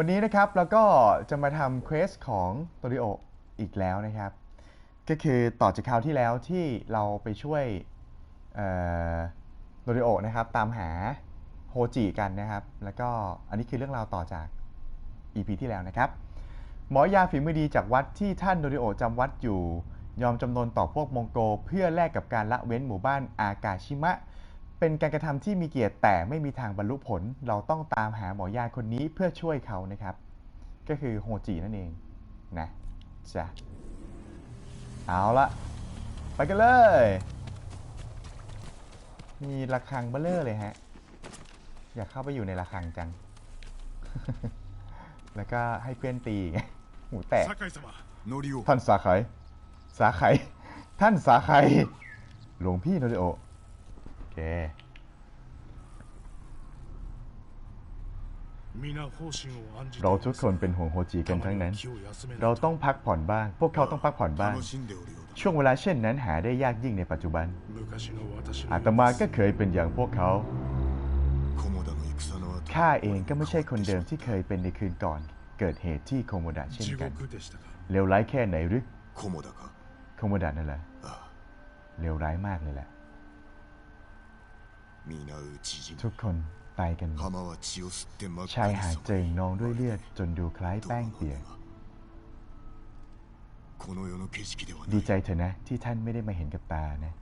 วันนี้นะครับเราก็จะมาทำเควสของโตริโออีกแล้วนะครับ ก็คือต่อจากคราวที่แล้วที่เราไปช่วยโตริโอนะครับตามหาโฮจิกันนะครับ แล้วก็อันนี้คือเรื่องราวต่อจาก EP ที่แล้วนะครับ หมอยาฝีมือดีจากวัดที่ท่านโดริโอจำวัดอยู่ ยอมจำนนต่อพวกมองโกเพื่อแลกกับการละเว้นหมู่บ้านอากาชิมะ เป็นการกระทำที่มีเกียรติแต่ไม่มีทางบรรลุผล เราต้องตามหาหมอยาคนนี้เพื่อช่วยเขานะครับ ก็คือโฮจินั่นเองนะจ้ะเอาละไปกันเลย มีระฆังเบลเลอร์เลยฮะ อยากเข้าไปอยู่ในระฆังจัง แล้วก็ให้เพื่อนตีหูแตกท่านสาไขสาไขท่านสาไขหลวงพี่โนริโอ เราทุกคนเป็นห่วงโฮจิกันทั้งนั้น เราต้องพักผ่อนบ้าง พวกเขาต้องพักผ่อนบ้าง ช่วงเวลาเช่นนั้นหาได้ยากยิ่งในปัจจุบัน อาตมาก็เคยเป็นอย่างพวกเขาข้าเองก็ไม่ใช่คนเดิมที่เคยเป็นในคืนก่อน เกิดเหตุที่โคโมดะเช่นกัน เลวร้ายแค่ไหนหรือโคโมดะนั่นแหละเลวร้ายมากเลยแหละ ทุกคนตายกันชายหาเจิงนองด้วยเลือดจนดูคล้ายแป้งเปียกดีใจเถอะนะ ที่ท่านไม่ได้มาเห็นกับตานะ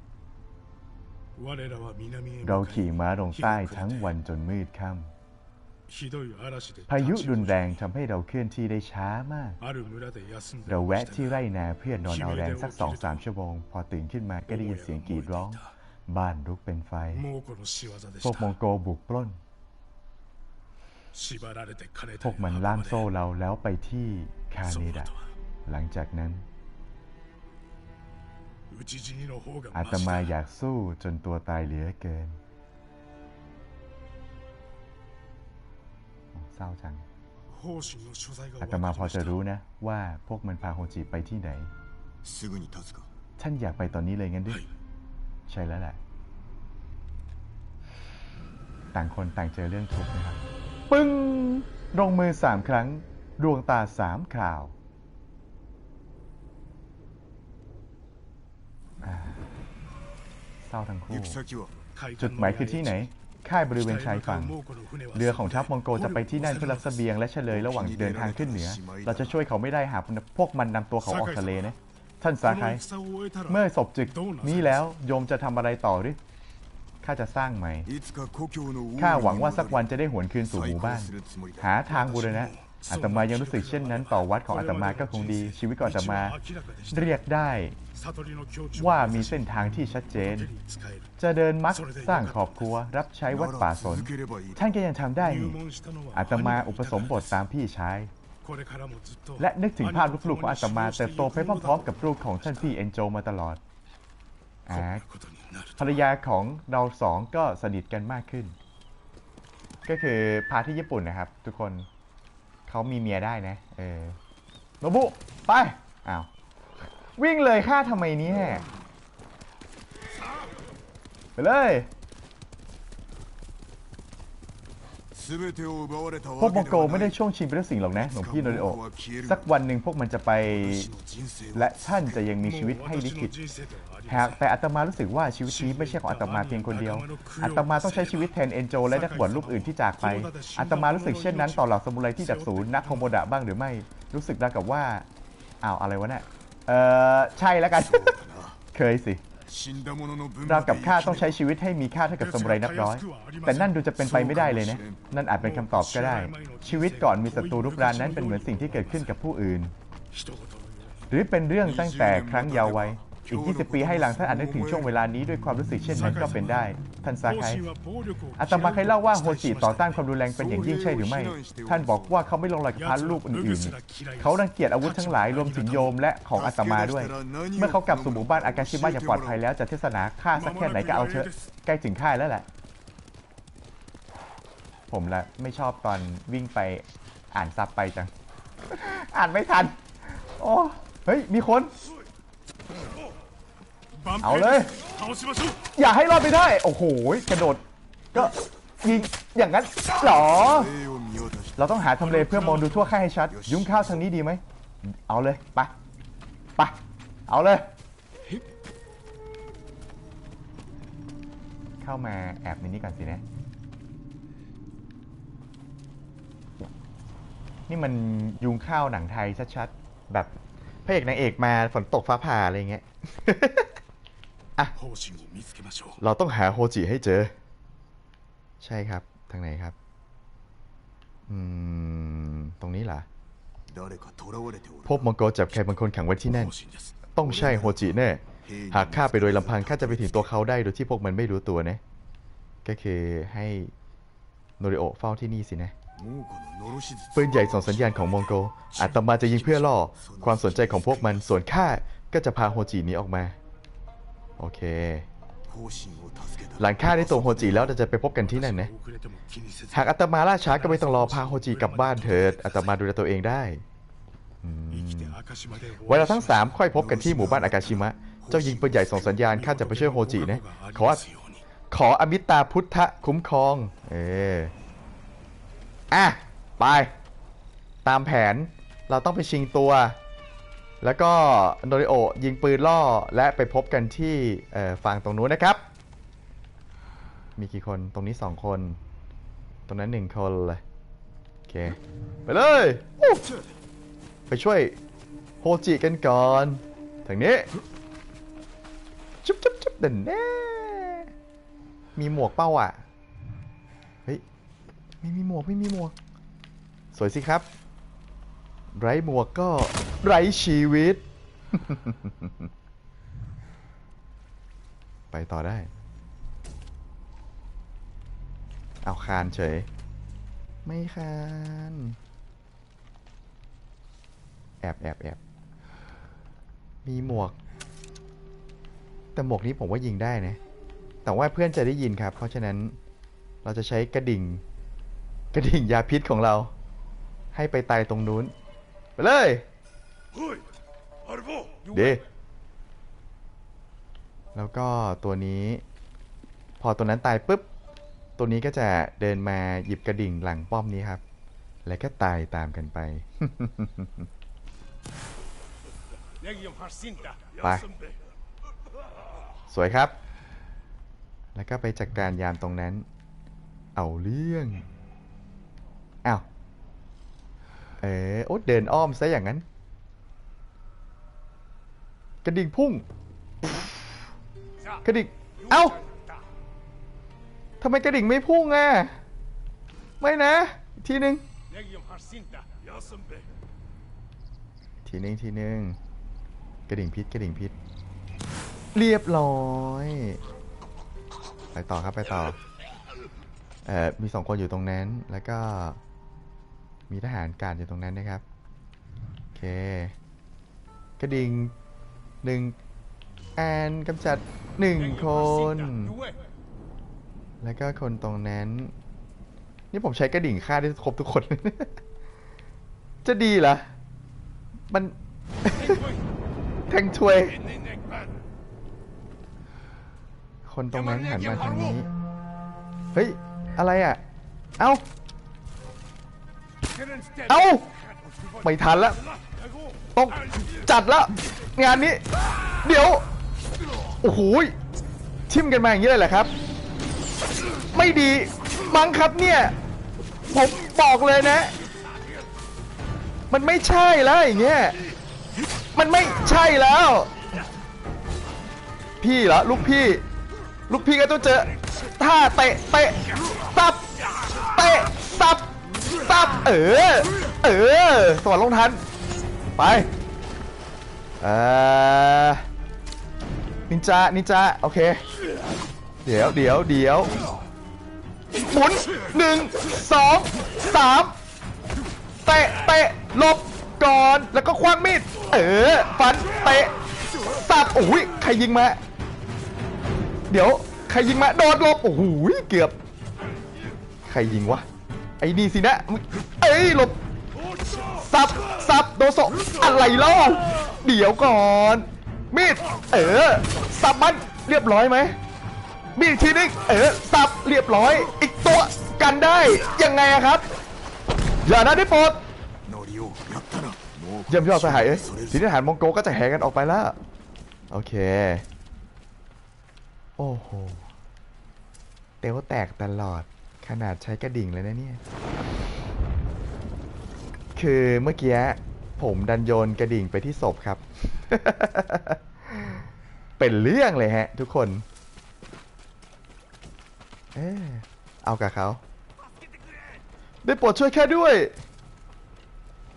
เราขี่ม้าลงใต้ทั้งวันจนมืดค่ำพายุรุนแรงทำให้เราเคลื่อนที่ได้ช้ามาก เราแวะที่ไร่นาเพื่อนอนเอาแรงสักสองสามชั่วโมง พอตื่นขึ้นมาก็ได้ยินเสียงกรีดร้อง บ้านลุกเป็นไฟ พวกมองโกบุกปล้น พวกมันล่ามโซ่เราแล้วไปที่คาเนดาหลังจากนั้น อาตมาอยากสู้จนตัวตายเหลือเกิน เศร้าจัง อาตมาพอจะรู้นะว่าพวกมันพาโฮจิไปที่ไหนท่านอยากไปตอนนี้เลยงั้นดิใช่แล้วแหละ ต่างคนต่างเจอเรื่องทุกข์นะครับ ปึ้งลงมือสามครั้ง ดวงตาสามคราวเศร้าทั้งคู่ จุดหมายคือที่ไหน ค่ายบริเวณชายฝั่ง เรือของทัพมองโกจะไปที่นั่นเพื่อรับเสบียงและเฉลยระหว่างเดินทางขึ้นเหนือ เราจะช่วยเขาไม่ได้หากพวกมันนำตัวเขาออกทะเลนะ ท่านสาคายเมื่อศพจึกนี้แล้วโยมจะทำอะไรต่อหรือ ข้าจะสร้างใหม่ ข้าหวังว่าสักวันจะได้หวนคืนสู่หมู่บ้าน หาทางบูรณะอาตมายังรู้สึกเช่นนั้น ต่อวัดของอาตมาก็คงดี ชีวิตของอาตมา เรียกได้ว่ามีเส้นทางที่ชัดเจน จะเดินมักสร้างครอบครัว รับใช้วัดป่าสน ท่านก็ยังทำได้อาตมาอุปสมบทตามพี่ชายและนึกถึงภาพลูกๆของอาตมาเติบโตไปพร้อมๆกับลูกของท่านพี่เอนโจมาตลอดอ่า ภรรยาของเราสองก็สนิทกันมากขึ้น ก็คือพาที่ญี่ปุ่นนะครับ ทุกคนเขามีเมียได้นะ เออโนบุ ไป อ้าว วิ่งเลยฆ่าทำไมเนี่ยไปเลย พวกมองโกไม่ได้ช่วงชิงไปด้วยสิ่งหรอกนะหลวงพี่โนริโอสักวันหนึ่งพวกมันจะไป และท่านจะยังมีชีวิตให้ลิขิตหากแต่อาตมารู้สึกว่าชีวิตนี้ไม่ใช่ของอาตมาเพียงคนเดียวอาตมาต้องใช้ชีวิตแทนเอนโจ และนักบวชรูปอื่นที่จากไปอาตมารู้สึกเช่นนั้นต่อเหล่าสมุไรที่จากศูนย์นักโฮโมดะบ้างหรือไม่ รู้สึกแล้วกับว่าอ้าวอะไรวะเนี่ยเออใช่แล้วกัน เคยสิ ราวกับข้าต้องใช้ชีวิตให้มีค่าเท่ากับสมุไรนับร้อย แต่นั่นดูจะเป็นไปไม่ได้เลยนะ นั่นอาจเป็นคำตอบก็ได้ ชีวิตก่อนมีศัตรูรุกรานนั้นเป็นเหมือนสิ่งที่เกิดขึ้นกับผู้อื่น หรือเป็นเรื่องตั้งแต่ครั้งยาวไวัยอีก 20 ปีให้หลังท่านอาจนึกถึงช่วงเวลานี้ด้วยความรู้สึกเช่นนั้นก็เป็นได้ ท่านซาไคอาตมาเคยเล่าว่าโฮจิต่อต้านความรุนแรงเป็นอย่างยิ่งใช่หรือไม่ ท่านบอกว่าเขาไม่ลงรอยกับพระลูกอื่นๆนี่เขารังเกียจอาวุธทั้งหลายรวมถึงโยมและของอาตมาด้วย เมื่อเขากลับสู่หมู่บ้านอากาชิมะอย่างปลอดภัยแล้วจะเทศนาฆ่าสักแค่ไหนก็เอาเถอะใกล้ถึงค่ายแล้วแหละ ผมละไม่ชอบตอนวิ่งไปอ่านซับไปจัง อ่านไม่ทัน โอ้ เฮ้ย มีคน เอาเลย อย่าให้รอดไปได้ โอ้โหกระโดด ก็ยิงอย่างนั้นหรอ เราต้องหาทำเลเพื่อมองดูทั่วแค่ให้ชัด ยุ้งข้าวทางนี้ดีไหม เอาเลย ไป ไป เอาเลย เข้ามาแอบในนี้ก่อนสินะ นี่มันยุงข้าวหนังไทยชัดๆ แบบพระเอกนางเอกมาฝนตกฟ้าผ่าอะไรเงี้ย อะเราต้องหาโฮจิให้เจอ ใช่ครับ ทางไหนครับ อืม ตรงนี้เหรอพบมังกรจับใครบางคนขังไว้ที่นั่น ต้องใช่โฮจิแน่ หากข้าไปโดยลำพังข้าจะไปถึงตัวเขาได้โดยที่พวกมันไม่รู้ตัวนะ ก็คือให้โนริโอเฝ้าที่นี่สินะปืนใหญ่สองสัญญาณของมองโกอาตมาจะยิงเพื่อล่อ ความสนใจของพวกมันส่วนข้าก็จะพาโฮจิหนีออกมา โอเค หลังฆ่าได้ตัวโฮจิแล้วเราจะไปพบกันที่นั่นนะหากอาตมาล่าช้าก็ไม่ต้องรอพาโฮจิกลับบ้านเถิดอาตมาดูแลตัวเองได้วันเราทั้งสามค่อยพบกันที่หมู่บ้านอากาชิมะ เจ้ายิงปืนใหญ่ส่งสัญญาณข้าจะไปช่วยโฮจินะ ขอ ขออมิตาพุทธคุ้มครอง เอออะ ไป ตามแผน เราต้องไปชิงตัว แล้วก็โนริโอยิงปืนล่อและไปพบกันที่ฝั่งตรงนู้นนะครับ มีกี่คนตรงนี้สองคน ตรงนั้นหนึ่งคนเลยโอเค ไปเลย ไปช่วยโฮจิกันก่อนทางนี้จุ๊บจุ๊บจุ๊บเด่นแน่มีหมวกเป้าอะ เฮ้ย ไม่มีหมวก ไม่มีหมวก สวยสิครับ ไร้หมวกก็ไร้ชีวิต ไปต่อได้ เอาคานเฉย ไม่คาน แอบแอบแอบมีหมวก แต่หมวกนี้ผมว่ายิงได้นะ แต่ว่าเพื่อนจะได้ยินครับ เพราะฉะนั้นเราจะใช้กระดิ่ง กระดิ่งยาพิษของเรา ให้ไปตายตรงนู้น ไปเลยเดแล้วก็ตัวนี้ พอตัวนั้นตายปุ๊บ ตัวนี้ก็จะเดินมาหยิบกระดิ่งหลังป้อมนี้ครับ และก็ตายตามกันไปไปสวยครับ แล้วก็ไปจัดกการยามตรงนั้น เอาเรื่อง เอ๋โอ๊ตเดินอ้อมซะอย่างนั้น กระดิ่งพุ่ง กระดิ่ง เอ้าทำไมกระดิ่งไม่พุ่งอะ ไม่นะ ทีหนึ่งทีหนึ่งทีหนึ่งกระดิ่งพิษกระดิ่งพิษ เรียบร้อย ไปต่อครับไปต่อ เออมีสองคนอยู่ตรงนั้น แล้วก็ มีทหารการอยู่ตรงนั้นนะครับ โอเค กระดิ่งหนึ่งแอนกำจัดหนึ่งคน แล้วก็คนตรงนั้น นี่ผมใช้กระดิ่งฆ่าได้ครบทุกคน จะดีเหรอ มัน แทงช่วย คนตรงนั้นหันมาทางนี้ เฮ้ย อะไรอะ เอ้า เอ้าไม่ทันแล้วต้องจัดแล้วงานนี้ เดี๋ยว โอ้โหทิมกันมาอย่างนี้เลยเหรอครับ ไม่ดีมั้งครับเนี่ย ผมบอกเลยนะ มันไม่ใช่แล้วอย่างเงี้ยมันไม่ใช่แล้ว พี่เหรอลูกพี่ ลูกพี่ก็ต้องเจอท่าเตะเตะซับเตะซับ ซับเออ เออ สวัสดลงทัน ไป เออนินจา นินจา โอเค เดี๋ยว เดี๋ยว เดี๋ยวหมุนหนึ่งสองสามเตะ เตะ ลบ ก่อน แล้วก็คว้างมีด เออ ฟัน เตะสับโอ้ย ใครยิงมา เดี๋ยว ใครยิงมา โดดลบ โอ้โห เกือบ ใครยิงวะ ไอ้นี่สินะเอ้ยหลบซับซับโดสอะไรล่าเดี๋ยวก่อนมีดเออซับมันเรียบร้อยไหมมีดทีนึงเออซับเรียบร้อย อีกตัวกันได้ยังไงครับ อย่านะที่ปดเยี่ยมยอดสหายทีนี้ทหารมองโกก็จะแหกันออกไปแล้วโอเค โอ้โหเตวแตกตลอด ขนาดใช้กระดิ่งเลยนะเนี่ย คือเมื่อกี้ผมดันโยนกระดิ่งไปที่ศพครับ เป็นเรื่องเลยฮะ ทุกคน เออเอากับเขา ได้โปรดช่วยแค่ด้วย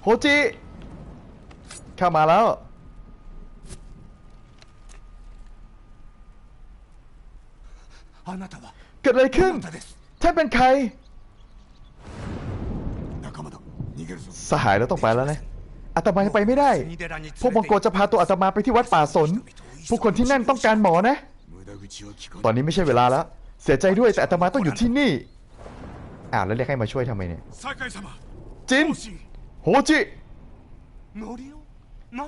โฮจิเข้ามาแล้วเกิดอะไรขึ้น ท่านเป็นใคร สหายเราต้องไปแล้วนะอาตมาไปไม่ได้ พวกมังโกจะพาตัวอาตมาไปที่วัดป่าสน ผู้คนที่นั่นต้องการหมอนะ ตอนนี้ไม่ใช่เวลาแล้ว เสียใจด้วยแต่อาตมาต้องอยู่ที่นี่ อ้าวแล้วเรียกให้มาช่วยทำไมเนี่ย จิน โฮจิ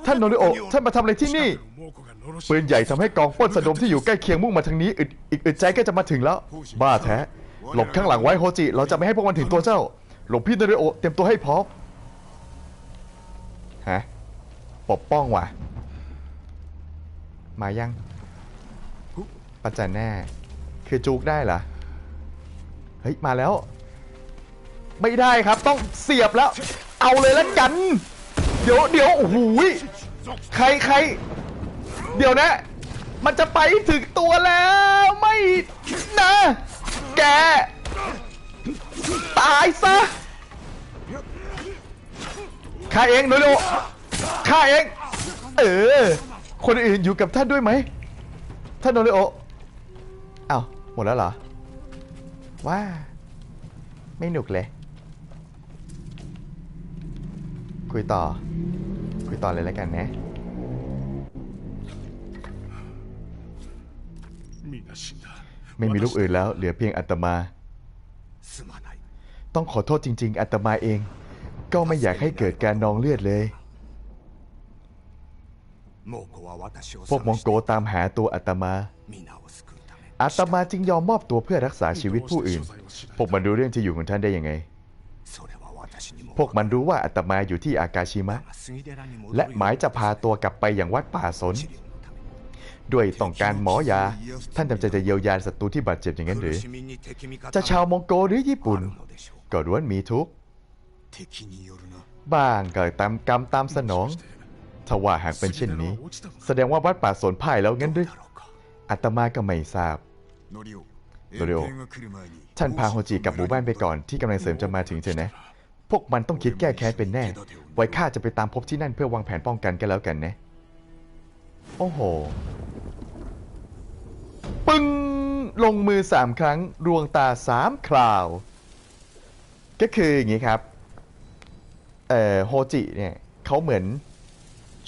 ท่านโนริโอท่านมาทำอะไรที่นี่ ปืนใหญ่ทำให้กองป้นสะดมที่อยู่ใกล้เคียงมุ่งมาทางนี้ อีกอึดใจก็จะมาถึงแล้ว บ้าแท้ หลบข้างหลังไว้โฮจิ เราจะไม่ให้พวกมันถึงตัวเจ้า หลวงพี่โนริโอเตรียมตัวให้พร้อมฮะปกป้องว่ะ มายัง ปัจจันแน่ คือจุกได้เหรอ เฮ้ย มาแล้ว ไม่ได้ครับต้องเสียบแล้ว เอาเลยแล้วกัน เดี๋ยวเดี๋ยวโอ้โหยใครใคร เดี๋ยวนะ มันจะไปถึงตัวแล้ว ไม่นะ แก ตายซะข้าเองโนโนข้าเอง เออ คนอื่นอยู่กับท่านด้วยไหม ท่านโนริโออ้าหมดแล้วเหรอ ว้า ไม่หนุกเลย คุยต่อ คุยต่อเลยแล้วกันนะมินาช ไม่มีลูกอื่นแล้ว เหลือเพียงอัตมา ต้องขอโทษจริง ๆ อัตมาเอง ก็ไม่อยากให้เกิดการนองเลือดเลย พวกมองโกตามหาตัวอัตมา อัตมาจึงยอมมอบตัวเพื่อรักษาชีวิตผู้อื่น พวกมันรู้เรื่องที่อยู่ของท่านได้ยังไง พวกมันรู้ว่าอัตมาอยู่ที่อากาชิมะ และหมายจะพาตัวกลับไปอย่างวัดป่าสน ด้วยต้องการหมอยา ท่านจำใจจะเยียวยาศัตรูที่บาดเจ็บอย่างนั้นหรือ จะชาวมองโกหรือญี่ปุ่น ก็ร้วนมีทุกบ้างก็ตามกรรมตามสนองถ้าว่าหากเป็นเช่นนี้ แสดงว่าวัดป่าสนพ่ายแล้วงั้นด้วยอัตมาก็ไม่ทราบโดเรโอท่านพาโฮจิกับหมู่บ้านไปก่อนที่กำลังเสริมจะมาถึงเถอะนะ พวกมันต้องคิดแก้แค้นเป็นแน่ ไว้ข้าจะไปตามพบที่นั่นเพื่อวางแผนป้องกันกันแล้วกันนะ โอ้โห ปึ้ง ลงมือสามครั้งรวงตาสามคราว ก็คืออย่างนี้ครับ เอ่อ โฮจิเนี่ยเขาเหมือน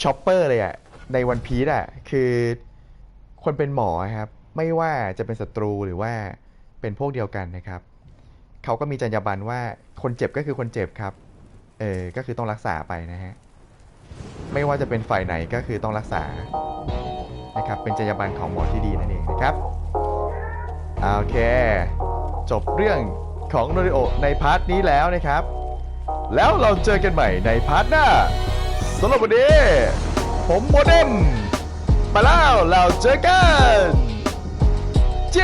ช็อปเปอร์เลยอะในวันพีซอะคือคนเป็นหมอครับ ไม่ว่าจะเป็นศัตรูหรือว่าเป็นพวกเดียวกันนะครับ เขาก็มีจรรยาบรรณว่าคนเจ็บก็คือคนเจ็บครับ เออ ก็คือต้องรักษาไปนะฮะ ไม่ว่าจะเป็นฝ่ายไหนก็คือต้องรักษา นะครับ เป็นจรรยาบรรณของหมอที่ดีนั่นเองนะครับโอเค จบเรื่องของโนริโอในพาร์ทนี้แล้วนะครับ แล้วเราเจอกันใหม่ในพาร์ทหน้าสำหรับวันนี้ผมโมเดมไปแล้วเราเจอกัน เจ